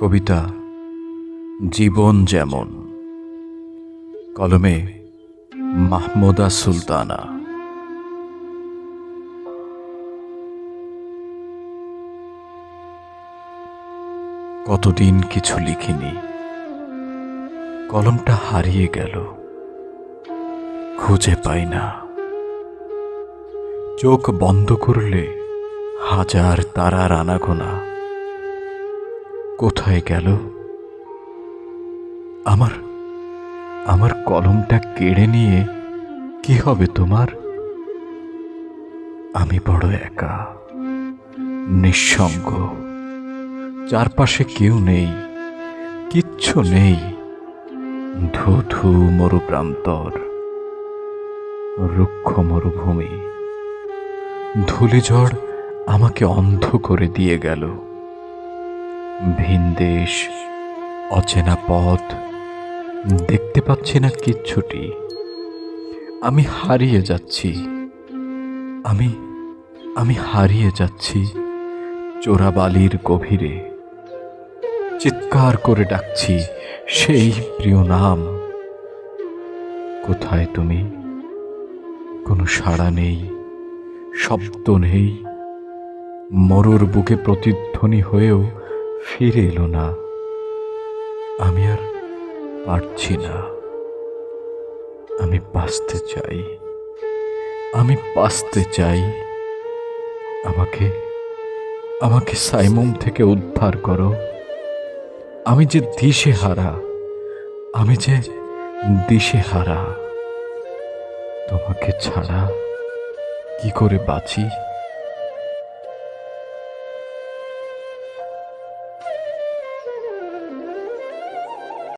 কবিতা, জীবন যেমন। কলমে মাহমুদা সুলতানা। কতদিন কিছু লিখিনি, কলমটা হারিয়ে গেল, খুঁজে পাই না। চোখ বন্ধ করলে হাজার তারার আনাগোনা কোথায় গেল? আমার আমার কলমটা কেড়ে নিয়ে কি হবে তোমার? আমি বড় একা, নিঃসঙ্গ। চারপাশে কেউ নেই, কিচ্ছু নেই। ধু ধু মরুপ্রান্তর, রুক্ষ মরুভূমি। ধূলিঝড় আমাকে অন্ধ করে দিয়ে গেল। ভিন দেশ, অচেনা পথ, দেখতে পাচ্ছি না কিচ্ছুটি আমি হারিয়ে যাচ্ছি। আমি আমি হারিয়ে যাচ্ছি চোরাবালির গভীরে। চিৎকার করে ডাকছি, সেই প্রিয় নাম। কোথায় তুমি? কোনো সাড়া নেই, শব্দ নেই। মরুর বুকে প্রতিধ্বনি হয়েও ফিরে এলো না। আমি আর পারছি না। আমি বাঁচতে চাই। আমি বাঁচতে চাই। আমাকে আমাকে সাইমুম থেকে উদ্ধার করো। আমি যে দিশে হারা আমি যে দিশে হারা তোমাকে ছাড়া কি করে বাঁচি?